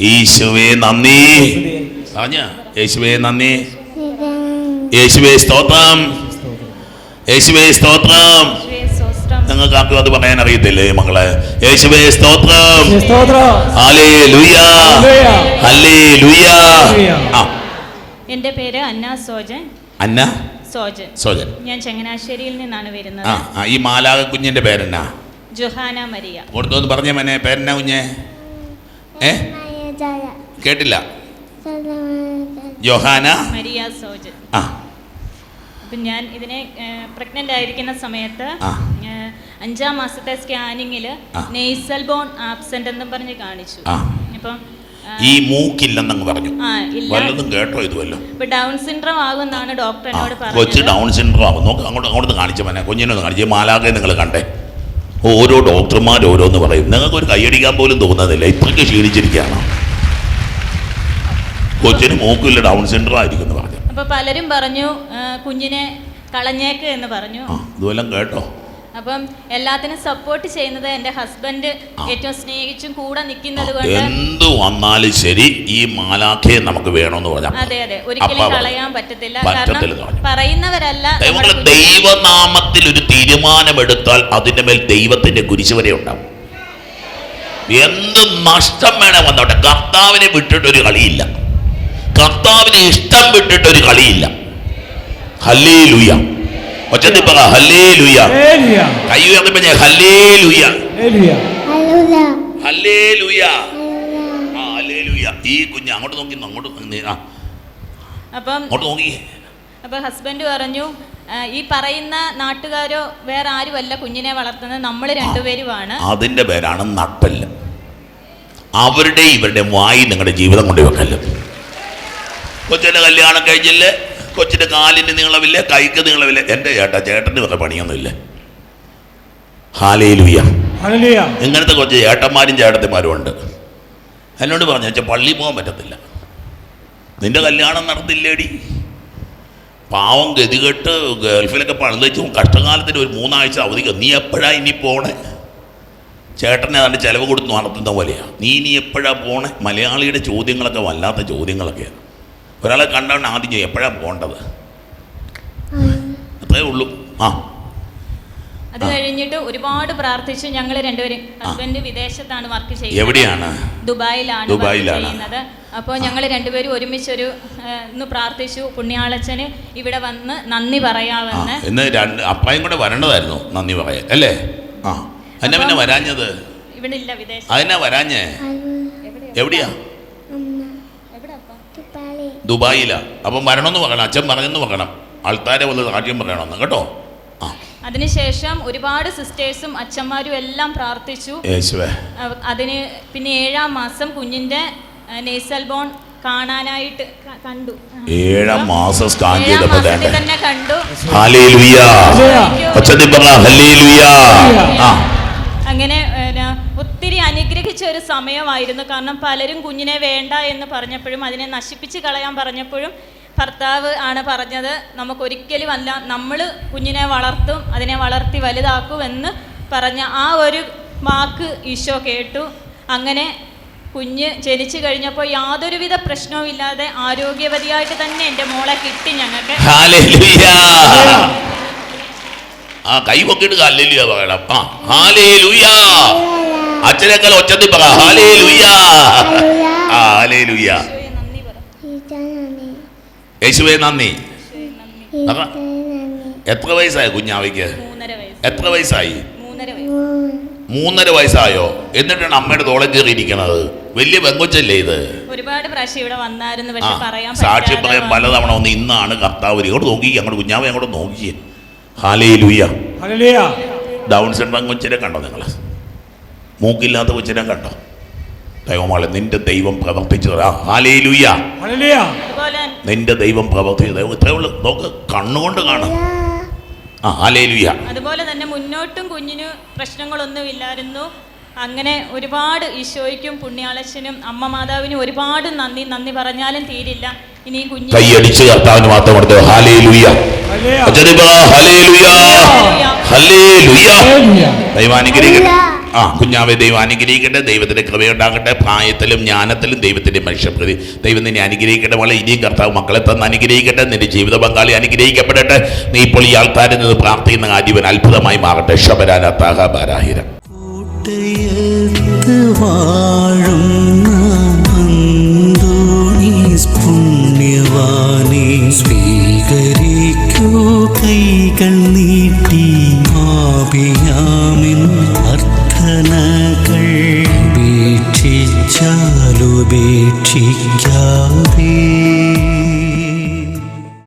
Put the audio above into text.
ഈശുവേ നന്ദി. പറഞ്ഞ യേശുവേ നന്ദി. യേശുവേ സ്തോത്രം. യേശുവേ സ്തോത്രം. നിങ്ങൾക്ക് ആർക്കും അത് പറയാൻ അറിയത്തില്ലേ മക്കളെ? യേശുവേ സ്തോത്രം. സ്തോത്രം. ലുയാ ഹല്ലേലൂയ. ലുയാ എന്റെ പേര് അന്ന സോജൻ. അന്ന സോജൻ. സോജൻ. ഞാൻ ചങ്ങനാശ്ശേരിയിൽ നിന്നാണ് വരുന്നത്. ആ, ഈ മാലാക കുഞ്ഞിന്റെ പേരെന്നാ? Johanna Maria. കൊടുത്തോന്ന് പറഞ്ഞ മനെ പേരെന്നാ കുഞ്ഞെ? ഏ? കേട്ടില്ല. ജോഹാന? മരിയ ആ. അപ്പം ഞാൻ ഇതിനെ പ്രഗ്നന്റ് ആയിരിക്കുന്ന സമയത്ത് അഞ്ചാം മാസത്തെ സ്കാനിങ്ങിൽ. നെയ്സൽ ബോൺ ആബ്സെന്റ് എന്നും പറഞ്ഞ് കാണിച്ചു. അപ്പം ഈ മൂക്കില്ലെന്നങ്ങ് പറഞ്ഞു. വല്ലതും കേട്ടോ ഇത് വല്ലതും ഇപ്പൊ ഡൗൺ സിൻഡ്രോം ആകുന്നാണ് ഡോക്ടർ എന്നോട് കൊച്ച് ഡൗൺ സിൻഡ്രോം ആകും. നോക്ക് അങ്ങോട്ട് അങ്ങോട്ട് കാണിച്ചു മനെ. കുഞ്ഞിനെ ഒന്ന് കാണിച്ചു മാലാകെ നിങ്ങൾ കണ്ടേ. ഓരോ ഡോക്ടർമാർ ഓരോന്ന് പറയും. നിങ്ങൾക്ക് ഒരു കൈയടിക്കാൻ പോലും തോന്നുന്നില്ല. ഇത്രയ്ക്ക് ക്ഷീണിച്ചിരിക്കുകയാണ്. കൊച്ചിന് മൂക്കില്ല ഡൗൺ സെന്റർ ആയിരിക്കും എന്ന് പറഞ്ഞു. അപ്പൊ പലരും പറഞ്ഞു കുഞ്ഞിനെ കളഞ്ഞേക്ക് എന്ന് പറഞ്ഞു. ആ ഇതുവല്ലം കേട്ടോ. അപ്പം എല്ലാത്തിനും സപ്പോർട്ട് ചെയ്യുന്നത് എന്റെ ഹസ്ബൻഡ് ഏറ്റവും സ്നേഹിച്ചും കൂടെ നിൽക്കുന്നത് കൊണ്ട് എന്ത് വന്നാലും ശരി ഈ മാലാഖയെ നമുക്ക് വേണമെന്ന് പറഞ്ഞാൽ അതെ അതെ. ഒരിക്കലും കളയാൻ പറ്റത്തില്ല. കാരണം പറയുന്നവരല്ല ദൈവനാമത്തിൽ ഒരു തീരുമാനമെടുത്താൽ അതിന്റെ മേൽ ദൈവത്തിന്റെ കുരിശ് വരെ ഉണ്ടാവും. എന്ത് നഷ്ടം വേണം വന്നോട്ടെ. കർത്താവിനെ വിട്ടിട്ടൊരു കളിയില്ല. കർത്താവിനെ ഇഷ്ടം വിട്ടിട്ടൊരു കളിയില്ല. ഹല്ലേ ലുയ ഒച്ചത്തി പറ ഹല്ലേ ലുയ ഹല്ലേലൂയ. കൈ ഉയർത്തിപ്പോ ഞാൻ ഹല്ലേ ലുയ ഹല്ലേലൂയ. ഹല്ലേ ലുയ ആ ഹല്ലേ ലുയ ഈ കുഞ്ഞ് അങ്ങോട്ട് നോക്കി അങ്ങോട്ട് അപ്പം അങ്ങോട്ട് നോക്കി. അപ്പൊ ഹസ്ബൻഡ് പറഞ്ഞു ഈ പറയുന്ന നാട്ടുകാരോ വേറെ ആരുമല്ല കുഞ്ഞിനെ വളർത്തുന്നത് നമ്മൾ രണ്ടുപേരുമാണ്. അതിന്റെ പേരാണ് നട്ടൽ അവരുടെ ഇവരുടെ വായി നിങ്ങളുടെ ജീവിതം കൊണ്ട് കൊച്ചിന്റെ കല്യാണം കഴിഞ്ഞില്ലേ? കൊച്ചിന്റെ കാലിന് നീളമില്ല കൈക്ക് നീളമില്ല. എന്റെ ചേട്ടാ ചേട്ടന് വേറെ പണിയൊന്നുമില്ല. ഹാലേലുയ. ഹല്ലേലൂയ. ഇങ്ങനത്തെ കൊച്ചു ചേട്ടന്മാരും ചേട്ടത്തിമാരും ഉണ്ട്. എന്നോട് പറഞ്ഞു വെച്ചാൽ പള്ളിയിൽ പോകാൻ പറ്റത്തില്ല. നിന്റെ കല്യാണം നടത്തില്ലേടി? പാവം ഗതികെട്ട് ഗൾഫിലൊക്കെ പണിത് വെച്ചു കഷ്ടകാലത്തിന് ഒരു മൂന്നാഴ്ച അവധിക്ക്. നീ എപ്പോഴാ ഇനി പോണേ? ചേട്ടനെ അതിന്റെ ചിലവ് കൊടുത്ത് നടത്തുന്ന പോലെയാണ് നീ ഇനി എപ്പോഴാ പോണേ? മലയാളിയുടെ ചോദ്യങ്ങളൊക്കെ വല്ലാത്ത ചോദ്യങ്ങളൊക്കെയാണ് ഒരാളെ കണ്ടാണ് ആദ്യം ചെയ്യും എപ്പോഴാണ് പോകേണ്ടത് അത്രേ ഉള്ളൂ. ആ. അത് കഴിഞ്ഞിട്ട് ഒരുപാട് പ്രാർത്ഥിച്ചു ഞങ്ങൾ രണ്ടുപേരും ഹസ്ബൻഡ് വിദേശത്താണ് വർക്ക് ചെയ്യുന്നത്. എവിടെയാണ്? ദുബായിലാണ് ദുബായിലാണ്. ചെയ്യുന്നത്. അപ്പോൾ ഞങ്ങൾ രണ്ടുപേരും ഒരുമിച്ചൊരു ഇന്ന് പ്രാർത്ഥിച്ചു. പുണ്യാളച്ചന് ഇവിടെ വന്ന് നന്ദി പറയാവെന്ന് പറയാമെന്ന് ഇന്ന് രണ്ട് അപ്പായും കൂടെ വരേണ്ടതായിരുന്നു നന്ദി പറയാൻ അല്ലേ? ആ. എന്നാ പിന്നെ വരാഞ്ഞത്? ഇവിടെ ഇല്ല വിദേശം അതിനാ വരാഞ്ഞേ? എവിടെയാ? ദുബായിലാ. അപ്പം വരണമെന്ന് പറയണം അച്ഛൻ പറഞ്ഞെന്ന് പറയണം ആൾക്കാരെ വന്ന് കാര്യം പറയണം കേട്ടോ? ആ. അതിനുശേഷം ഒരുപാട് സിസ്റ്റേഴ്സും അച്ഛന്മാരും എല്ലാം പ്രാർത്ഥിച്ചു. അതിന് പിന്നെ ഏഴാം മാസം കുഞ്ഞിന്റെ നേസൽ ബോൺ കാണാനായിട്ട് കണ്ടു. ഏഴാം മാസം സ്കാൻ ഏഴാം ചെയ്തപ്പോ മാസത്തിൽ വേണ്ടേ തന്നെ കണ്ടു. ഹല്ലേലൂയ. അച്ഛൻ പറഞ്ഞ ഹല്ലേലൂയ. ആ. സമയമായിരുന്നു. കാരണം പലരും കുഞ്ഞിനെ വേണ്ട എന്ന് പറഞ്ഞപ്പോഴും അതിനെ നശിപ്പിച്ച് കളയാൻ പറഞ്ഞപ്പോഴും ഭർത്താവ് ആണ് പറഞ്ഞത് നമുക്കൊരിക്കലും അല്ല നമ്മൾ കുഞ്ഞിനെ വളർത്തും അതിനെ വളർത്തി വലുതാക്കും എന്ന് പറഞ്ഞ ആ ഒരു വാക്ക് ഈശോ കേട്ടു. അങ്ങനെ കുഞ്ഞ് ജനിച്ചു കഴിഞ്ഞപ്പോൾ യാതൊരുവിധ പ്രശ്നവും ഇല്ലാതെ ആരോഗ്യവതിയായിട്ട് തന്നെ എന്റെ മോളെ കിട്ടി ഞങ്ങൾക്ക്. ആ കൈ പൊക്കിട്ട് ഹല്ലേലൂയ പറയണം. ആ ഹല്ലേലൂയ അച്ഛനേക്കാൾ ഒച്ചത്തിൽ പറ. യേശുവേ നന്ദി. എത്ര വയസ്സായി കുഞ്ഞാവയ്ക്ക്? എത്ര വയസ്സായി? മൂന്നര വയസ്സ്. മൂന്നര വയസ്സായോ? എന്നിട്ടാണ് അമ്മയുടെ തോളം കയറിയിരിക്കുന്നത് വലിയ പെങ്കൊച്ചല്ലേ ഇത്? ഒരുപാട് പ്രാവശ്യം ഇവിടെ വന്നായിരുന്നു പക്ഷെ പറയാൻ പറ്റാതെ പറയാൻ പലതവണ ഒന്ന് ഇന്നാണ് കർത്താവ് ഇങ്ങോട്ട് നോക്കി അങ്ങോട്ട് കുഞ്ഞാവെ അങ്ങോട്ട് നോക്കിയേ. ഹാലേ ലുയ്യ. ഡൗൺ സിൻഡ്രോം കൊച്ചിനെ കണ്ടോ നിങ്ങൾ? മൂക്കില്ലാത്ത കൊച്ചിനെ കണ്ടോ? ദൈവമാളെ നിന്റെ ദൈവം പ്രവർത്തിച്ചു നിന്റെ ദൈവം പ്രവർത്തിച്ചു ദൈവം ഇത്രേ ഉള്ളൂ. നോക്ക് കണ്ണുകൊണ്ട് കാണാം. ആ അതുപോലെ തന്നെ മുന്നോട്ടും കുഞ്ഞിന് പ്രശ്നങ്ങളൊന്നും ഇല്ലായിരുന്നു അങ്ങനെ ഒരുപാട് ഈശോയ്ക്കും പുണ്യാളച്ചനും അമ്മ മാതാവിനും ഒരുപാട് നന്ദി നന്ദി പറഞ്ഞാലും തീരില്ല. ഇനി കുഞ്ഞു കൈയടിച്ച് കർത്താവിന് മാത്രം ഹല്ലേലൂയ. ദൈവാനുഗ്രഹിക്കട്ടെ. ആ കുഞ്ഞാവെ ദൈവം അനുഗ്രഹിക്കട്ടെ ദൈവത്തിന്റെ കൃപയുണ്ടാകട്ടെ പ്രായത്തിലും ജ്ഞാനത്തിലും ദൈവത്തിന്റെ മനുഷ്യപ്രതി. ദൈവം നിന്നെ അനുഗ്രഹിക്കട്ടെ വളരെ ഇനിയും കർത്താവ് മക്കളെ തന്ന് അനുഗ്രഹിക്കട്ടെ നിന്റെ ജീവിത പങ്കാളി അനുഗ്രഹിക്കപ്പെടട്ടെ. നീ ഇപ്പോൾ ഈ ആൾക്കാരിൽ നിന്ന് പ്രാർത്ഥിക്കുന്ന കാര്യവൻ അത്ഭുതമായി മാറട്ടെ. ശബരാന പുണ്യവാനെ സ്വീകരിക്കൂ കൈകൾ നീട്ടി ആപിയാമിൻ അർത്ഥനകൾ ഉപേക്ഷിച്ചാലുപേക്ഷിക്കാ